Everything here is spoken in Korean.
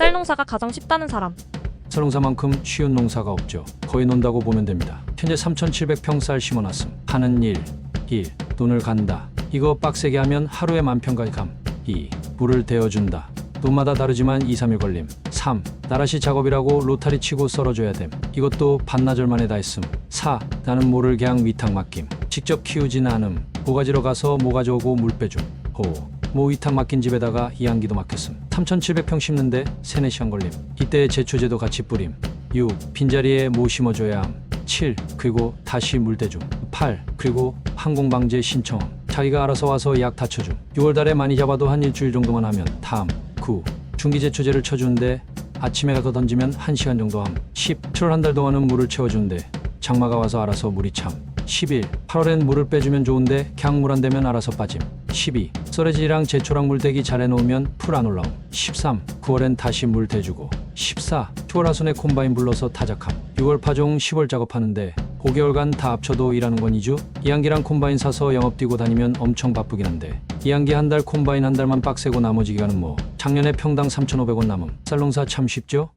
쌀 농사가 가장 쉽다는 사람. 쌀 농사만큼 쉬운 농사가 없죠. 거의 논다고 보면 됩니다. 현재 3,700평 쌀 심어놨음. 하는 일, 일, 돈을 간다. 이거 빡세게 하면 하루에 만 평까지 감. 2. 물을 데워준다. 논마다 다르지만 2, 3일 걸림. 3. 나라시 작업이라고 로타리 치고 썰어줘야 됨. 이것도 반나절 만에 다 했음. 4. 나는 모를 그냥 위탁 맡김. 직접 키우진 않음. 모가지러 가서 모가지 오고 물 빼줌. 5. 모 위탁 맡긴 집에다가 이안기도 맡겼음. 3,700평 심는데 3, 4시간 걸림. 이때 제초제도 같이 뿌림. 6. 빈자리에 모 심어줘야 함. 7. 그리고 다시 물 대줌. 8. 그리고 항공방제 신청함. 자기가 알아서 와서 약 다 쳐줌. 6월달에 많이 잡아도 한 일주일 정도만 하면 다음. 9. 중기제초제를 쳐주는데 아침에 가서 던지면 1시간 정도 함. 10. 7월 한 달 동안은 물을 채워주는데 장마가 와서 알아서 물이 참. 11. 8월엔 물을 빼주면 좋은데 그냥 물안 되면 알아서 빠짐. 12. 썰어지랑 제초랑 물대기 잘 해놓으면 풀 안 올라옴. 13. 9월엔 다시 물 대주고. 14. 10월 하순에 콤바인 불러서 타작함. 6월 파종 10월 작업하는데 5개월간 다 합쳐도 일하는 건 2주? 이한기랑 콤바인 사서 영업 뛰고 다니면 엄청 바쁘긴 한데 이한기 한 달 콤바인 한 달만 빡세고 나머지 기간은 뭐 작년에 평당 3,500원 남음. 쌀농사 참 쉽죠?